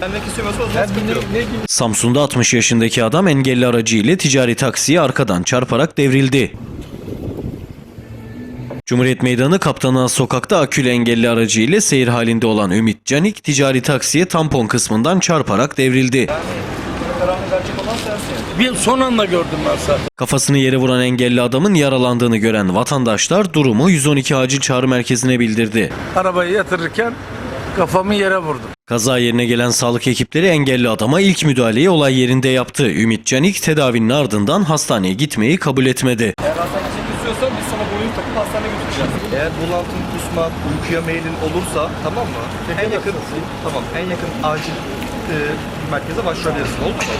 Vermek istemiyorsa o zaman sıkıntı yok. Samsun'da 60 yaşındaki adam engelli aracı ile ticari taksiye arkadan çarparak devrildi. Cumhuriyet Meydanı Kaptanı Ağız Sokak'ta akülü engelli aracı ile seyir halinde olan Ümit Canik ticari taksiye tampon kısmından çarparak devrildi. Kararını verecek olan sensin. Bir son anda gördüm ben zaten. Kafasını yere vuran engelli adamın yaralandığını gören vatandaşlar durumu 112 acil çağrı merkezine bildirdi. Arabayı yatırırken kafamı yere vurdum. Kaza yerine gelen sağlık ekipleri engelli adama ilk müdahaleyi olay yerinde yaptı. Ümit Canik tedavinin ardından hastaneye gitmeyi kabul etmedi. Eğer hastaneye gitmek istiyorsan biz sana boyun takıp hastaneye götüreceğiz. Eğer bunaltın, kusma, uykuya meylin olursa tamam mı? En yakın, tamam en yakın acil e, merkeze başvurabilirsin oldu mu?